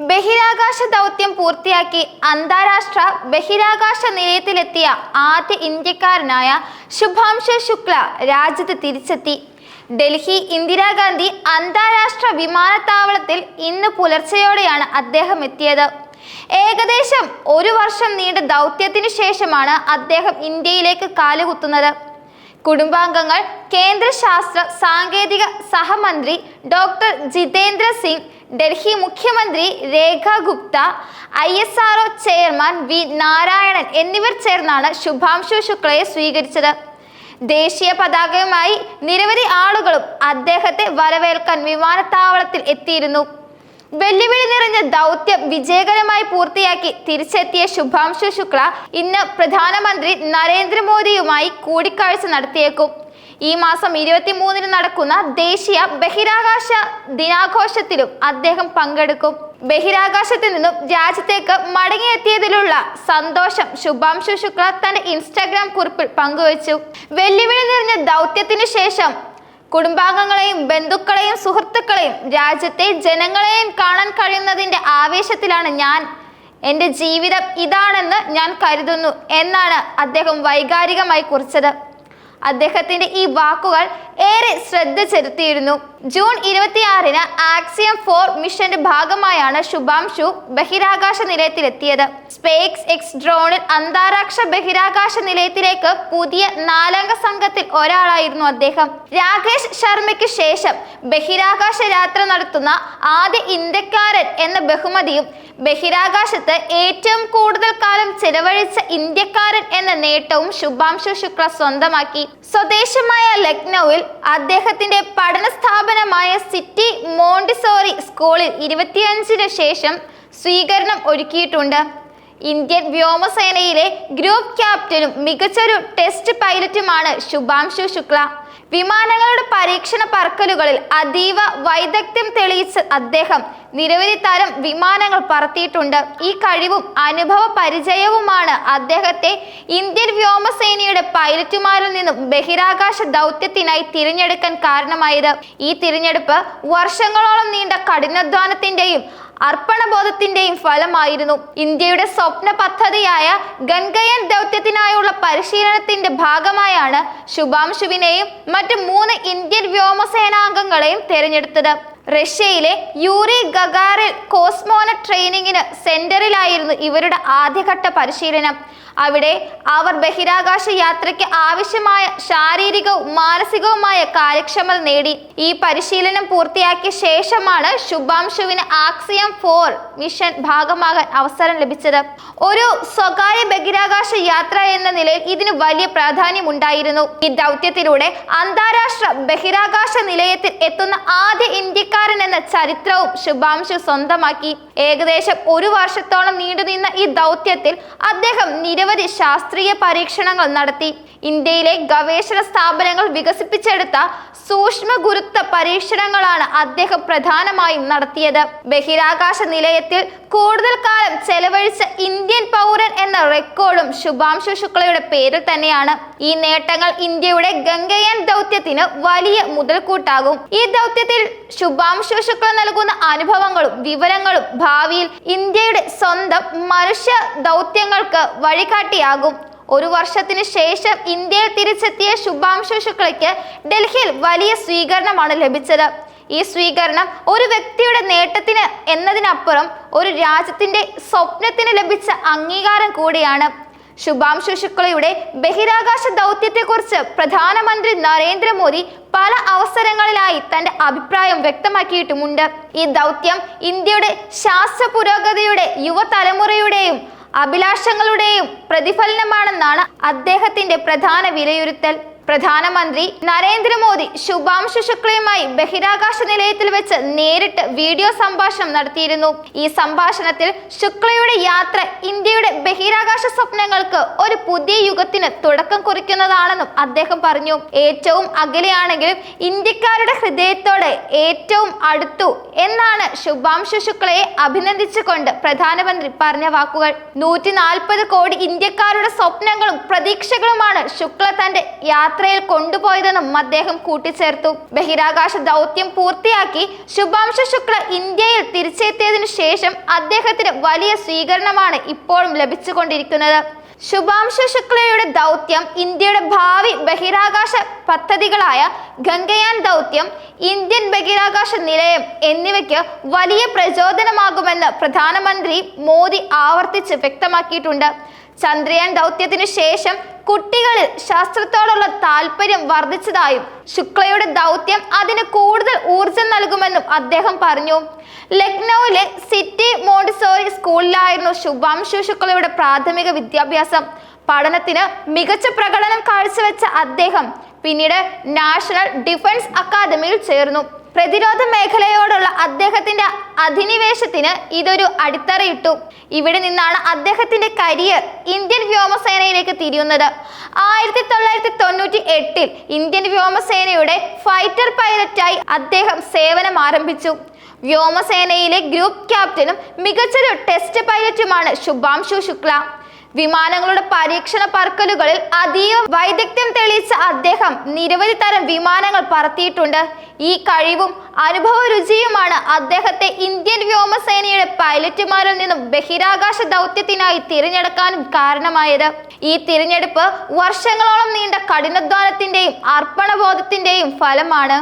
ബഹിരാകാശ ദൗത്യം പൂർത്തിയാക്കി അന്താരാഷ്ട്ര ബഹിരാകാശ നിലയത്തിലെത്തിയ ആദ്യ ഇന്ത്യക്കാരനായ ശുഭാംശു ശുക്ല രാജ്യത്ത് തിരിച്ചെത്തി. ഡൽഹി ഇന്ദിരാഗാന്ധി അന്താരാഷ്ട്ര വിമാനത്താവളത്തിൽ ഇന്ന് പുലർച്ചെയോടെയാണ് അദ്ദേഹം എത്തിയത്. ഏകദേശം ഒരു വർഷം നീണ്ട ദൗത്യത്തിനു ശേഷമാണ് അദ്ദേഹം ഇന്ത്യയിലേക്ക് കാലുകുത്തുന്നത്. കുടുംബാംഗങ്ങൾ കേന്ദ്ര ശാസ്ത്ര സാങ്കേതിക സഹമന്ത്രി ഡോക്ടർ ജിതേന്ദ്ര സിംഗ് ഡൽഹി മുഖ്യമന്ത്രി Rekha Gupta I S R chairman V Narayanan എന്നിവർ ചേർന്നാണ് ശുഭാംശു ശുക്ലയെ സ്വീകരിച്ചത്. ദേശീയ പതാകയുമായി നിരവധി ആളുകളും അദ്ദേഹത്തെ വരവേൽക്കാൻ വിമാനത്താവളത്തിൽ എത്തിയിരുന്നു. വെല്ലുവിളി നിറഞ്ഞ ദൗത്യം വിജയകരമായി പൂർത്തിയാക്കി തിരിച്ചെത്തിയ ശുഭാംശു ശുക്ല ഇന്ന് പ്രധാനമന്ത്രി നരേന്ദ്രമോദിയുമായി കൂടിക്കാഴ്ച നടത്തിയേക്കും. ഈ മാസം ഇരുപത്തിമൂന്നിന് നടക്കുന്ന ദേശീയ ബഹിരാകാശ ദിനാഘോഷത്തിലും അദ്ദേഹം പങ്കെടുക്കും. ബഹിരാകാശത്തിൽ നിന്നും രാജ്യത്തേക്ക് മടങ്ങിയെത്തിയതിലുള്ള സന്തോഷം ശുഭാംശു ശുക്ല തന്റെ ഇൻസ്റ്റാഗ്രാം കുറിപ്പിൽ പങ്കുവച്ചു. വെല്ലുവിളി നിറഞ്ഞ ദൗത്യത്തിനു ശേഷം കുടുംബാംഗങ്ങളെയും ബന്ധുക്കളെയും സുഹൃത്തുക്കളെയും രാജ്യത്തെ ജനങ്ങളെയും കാണാൻ കഴിയുന്നതിന്റെ ആവേശത്തിലാണ് ഞാൻ. എന്റെ ജീവിതം ഇതാണെന്ന് ഞാൻ കരുതുന്നു എന്നാണ് അദ്ദേഹം വൈകാരികമായി കുറിച്ചത്. അദ്ദേഹത്തിന്റെ ഈ വാക്കുകൾ ഏറെ ശ്രദ്ധ ചെലുത്തിയിരുന്നു. ജൂൺ ഇരുപത്തിയാറിന് ആക്സിയം ഫോർ മിഷന്റെ ഭാഗമായാണ് ശുഭാംശു ബഹിരാകാശ നിലയത്തിലെത്തിയത്. സ്പേക്സ് എക്സ് ഡ്രോണിൽ അന്താരാഷ്ട്ര ബഹിരാകാശ നിലയത്തിലേക്ക് പുതിയ നാലംഗ സംഘത്തിൽ ഒരാളായിരുന്നു അദ്ദേഹം. രാകേഷ് ശർമ്മയ്ക്ക് ശേഷം ബഹിരാകാശ യാത്ര നടത്തുന്ന ആദ്യ ഇന്ത്യക്കാരൻ എന്ന ബഹുമതിയും ബഹിരാകാശത്ത് ഏറ്റവും കൂടുതൽ കാലം ചെലവഴിച്ച ഇന്ത്യക്കാരൻ എന്ന നേട്ടവും ശുഭാംശു ശുക്ല സ്വന്തമാക്കി. സ്വദേശമായ ലക്നൌവിൽ അദ്ദേഹത്തിന്റെ പഠന സ്ഥാപനമായ സിറ്റി മോണ്ടിസോറി സ്കൂളിൽ ഇരുപത്തിയഞ്ചിന് ശേഷം സ്വീകരണം ഒരുക്കിയിട്ടുണ്ട്. ഇന്ത്യൻ വ്യോമസേനയിലെ ഗ്രൂപ്പ് ക്യാപ്റ്റനും മികച്ചൊരു ടെസ്റ്റ് പൈലറ്റുമാണ് ശുഭാംശു ശുക്ല. വിമാനങ്ങളുടെ പരീക്ഷണ പറക്കലുകളിൽ അതീവ വൈദഗ്ധ്യം തെളിയിച്ച അദ്ദേഹം നിരവധി തരം വിമാനങ്ങൾ പറത്തിയിട്ടുണ്ട്. ഈ കഴിവും അനുഭവ പരിചയവുമാണ് അദ്ദേഹത്തെ ഇന്ത്യൻ വ്യോമസേനയുടെ പൈലറ്റുമാരിൽ നിന്നും ബഹിരാകാശ ദൗത്യത്തിനായി തിരഞ്ഞെടുക്കാൻ കാരണമായത്. ഈ തിരഞ്ഞെടുപ്പ് വർഷങ്ങളോളം നീണ്ട കഠിനാധ്വാനത്തിന്റെയും അർപ്പണബോധത്തിന്റെയും ഫലമായിരുന്നു. ഇന്ത്യയുടെ സ്വപ്ന പദ്ധതിയായ ഗംഗയൻ ദൗത്യത്തിനായുള്ള പരിശീലനത്തിന്റെ ഭാഗമായാണ് ശുഭാംശുവിനെയും മറ്റ് മൂന്ന് ഇന്ത്യൻ വ്യോമസേനാംഗങ്ങളെയും തിരഞ്ഞെടുത്തത്. റഷ്യയിലെ യൂറി ഗഗാറിൽ കോസ്മോന ട്രെയിനിങ്ങിന് സെന്ററിലായിരുന്നു ഇവരുടെ ആദ്യഘട്ട പരിശീലനം. അവിടെ അവർ ബഹിരാകാശ യാത്രയ്ക്ക് ആവശ്യമായ ശാരീരികവും മാനസികവുമായ കാര്യക്ഷമത നേടി. ഈ പരിശീലനം പൂർത്തിയാക്കിയ ശേഷമാണ് ശുഭാംശുവിന് ആക്സിയം ഫോർ മിഷൻ ഭാഗമാകാൻ അവസരം ലഭിച്ചത്. ഒരു സ്വകാര്യ ബഹിരാകാശ യാത്ര എന്ന നിലയിൽ ഇതിന് വലിയ പ്രാധാന്യം ഉണ്ടായിരുന്നു ഈ ദൗത്യത്തിലൂടെ അന്താരാഷ്ട്ര ബഹിരാകാശ നിലയത്തിൽ എത്തുന്ന ആദ്യ ഇന്ത്യക്കാരൻ എന്ന ചരിത്രവും ശുഭാംശു സ്വന്തമാക്കി. ഏകദേശം ഒരു വർഷത്തോളം നീണ്ടുനിന്ന ഈ ദൗത്യത്തിൽ അദ്ദേഹം നിരവധി ശാസ്ത്രീയ പരീക്ഷണങ്ങൾ നടത്തി. ഇന്ത്യയിലെ ഗവേഷണ സ്ഥാപനങ്ങൾ വികസിപ്പിച്ചെടുത്ത സൂക്ഷ്മ ഗുരുത്വ പരീക്ഷണങ്ങളാണ് അദ്ദേഹം പ്രധാനമായും നടത്തിയത്. ബഹിരാകാശ നിലയത്തിൽ കൂടുതൽ കാലം ചെലവഴിച്ച ഇന്ത്യൻ പൗരൻ എന്ന റെക്കോർഡും ശുഭാംശു ശുക്ലയുടെ പേരിൽ തന്നെയാണ്. ഈ നേട്ടങ്ങൾ ഇന്ത്യയുടെ ഗംഗയൻ ദൗത്യത്തിന് വലിയ മുതൽക്കൂട്ടാകും. ഈ ദൗത്യത്തിൽ ശുഭാംശു ശുക്ല നൽകുന്ന അനുഭവങ്ങളും വിവരങ്ങളും ഭാവിയിൽ ഇന്ത്യയുടെ സ്വന്തം മനുഷ്യ ദൗത്യങ്ങൾക്ക് വഴികാട്ടിയാകും. ഒരു വർഷത്തിന് ശേഷം ഇന്ത്യയിൽ തിരിച്ചെത്തിയ ശുഭാംശു ശുക്ലയ്ക്ക് ഡൽഹിയിൽ വലിയ സ്വീകരണമാണ് ലഭിച്ചത്. ഈ സ്വീകരണം ഒരു വ്യക്തിയുടെ നേട്ടത്തിന് എന്നതിനപ്പുറം ഒരു രാജ്യത്തിന്റെ സ്വപ്നത്തിന് ലഭിച്ച അംഗീകാരം കൂടിയാണ്. ശുഭാംശു ശുക്ലയുടെ ബഹിരാകാശ ദൗത്യത്തെക്കുറിച്ച് പ്രധാനമന്ത്രി നരേന്ദ്രമോദി പല അവസരങ്ങളിലായി തന്റെ അഭിപ്രായം വ്യക്തമാക്കിയിട്ടുമുണ്ട്. ഈ ദൗത്യം ഇന്ത്യയുടെ ശാസ്ത്ര പുരോഗതിയുടെ യുവതലമുറയുടെയും അഭിലാഷങ്ങളുടെയും പ്രതിഫലനമാണെന്നാണ് അദ്ദേഹത്തിന്റെ പ്രധാന വിലയിരുത്തൽ. പ്രധാനമന്ത്രി നരേന്ദ്രമോദി ശുഭാംശു ശുക്ലയുമായി ബഹിരാകാശ നിലയത്തിൽ വെച്ച് നേരിട്ട് വീഡിയോ സംഭാഷണം നടത്തിയിരുന്നു. ഈ സംഭാഷണത്തിൽ ശുക്ലയുടെ യാത്ര ഇന്ത്യയുടെ ബഹിരാകാശ സ്വപ്നങ്ങൾക്ക് ഒരു പുതിയ യുഗത്തിന് തുടക്കം കുറിക്കുന്നതാണെന്നും അദ്ദേഹം പറഞ്ഞു. ഏറ്റവും അകലെയാണെങ്കിലും ഇന്ത്യക്കാരുടെ ഹൃദയത്തോടെ ഏറ്റവും അടുത്തു എന്നാണ് ശുഭാംശു ശുക്ലയെ അഭിനന്ദിച്ചുകൊണ്ട് പ്രധാനമന്ത്രി പറഞ്ഞ വാക്കുകൾ. നൂറ്റി കോടി ഇന്ത്യക്കാരുടെ സ്വപ്നങ്ങളും പ്രതീക്ഷകളുമാണ് ശുക്ല തന്റെ യാത്ര യാത്രയിൽ കൊണ്ടുപോയതെന്നും അദ്ദേഹം കൂട്ടിച്ചേർത്തു. ബഹിരാകാശ ദൗത്യം പൂർത്തിയാക്കി ശുഭാംശ ശുക്ല ഇന്ത്യയിൽ തിരിച്ചെത്തിയതിനു ശേഷം അദ്ദേഹത്തിന് വലിയ സ്വീകരണമാണ് ഇപ്പോഴും ലഭിച്ചുകൊണ്ടിരിക്കുന്നത്. ശുഭാംശു ശുക്ലയുടെ ദൗത്യം ഇന്ത്യയുടെ ഭാവി ബഹിരാകാശ പദ്ധതികളായ ഗംഗയാൻ ദൗത്യം ഇന്ത്യൻ ബഹിരാകാശ നിലയം എന്നിവയ്ക്ക് വലിയ പ്രചോദനമാകുമെന്ന് പ്രധാനമന്ത്രി മോദി ആവർത്തിച്ച് വ്യക്തമാക്കിയിട്ടുണ്ട്. ചന്ദ്രയാൻ ദൗത്യത്തിനു ശേഷം കുട്ടികളിൽ ശാസ്ത്രത്തോടുള്ള താല്പര്യം വർദ്ധിച്ചതായും ശുക്ലയുടെ ദൗത്യം അതിന് കൂടുതൽ ഊർജം നൽകുമെന്നും അദ്ദേഹം പറഞ്ഞു. ലക്നൌവിലെ സിറ്റി മോണ്ടിസോറി സ്കൂളിലായിരുന്നു ശുഭാംശു ശുക്ലയുടെ പ്രാഥമിക വിദ്യാഭ്യാസം. പഠനത്തിന് മികച്ച പ്രകടനം കാഴ്ചവെച്ച അദ്ദേഹം പിന്നീട് നാഷണൽ ഡിഫൻസ് അക്കാദമിയിൽ ചേർന്നു. പ്രതിരോധ മേഖലയോടുള്ള അദ്ദേഹത്തിന്റെ അധിനിവേശത്തിന് ഇതൊരു അടിത്തറയിട്ടു. ഇവിടെ നിന്നാണ് അദ്ദേഹത്തിന്റെ കരിയർ ഇന്ത്യൻ വ്യോമസേനയിലേക്ക് തിരിയുന്നത്. ആയിരത്തി തൊള്ളായിരത്തി തൊണ്ണൂറ്റി എട്ടിൽ ഇന്ത്യൻ വ്യോമസേനയുടെ ഫൈറ്റർ പൈലറ്റായി അദ്ദേഹം സേവനം ആരംഭിച്ചു. വ്യോമസേനയിലെ ഗ്രൂപ്പ് ക്യാപ്റ്റനും മികച്ചൊരു ടെസ്റ്റ് പൈലറ്റുമാണ് ശുഭാംശു ശുക്ല. വിമാനങ്ങളുടെ പരീക്ഷണ പറക്കലുകളിൽ അതീവ വൈദഗ്ധ്യം തെളിയിച്ച അദ്ദേഹം നിരവധി തരം വിമാനങ്ങൾ പറത്തിയിട്ടുണ്ട്. ഈ കഴിവും അനുഭവ രുചിയുമാണ് അദ്ദേഹത്തെ ഇന്ത്യൻ വ്യോമസേനയുടെ പൈലറ്റുമാരിൽ നിന്നും ബഹിരാകാശ ദൗത്യത്തിനായി തിരഞ്ഞെടുക്കാനും കാരണമായത്. ഈ തിരഞ്ഞെടുപ്പ് വർഷങ്ങളോളം നീണ്ട കഠിനാധ്വാനത്തിന്റെയും അർപ്പണബോധത്തിന്റെയും ഫലമാണ്.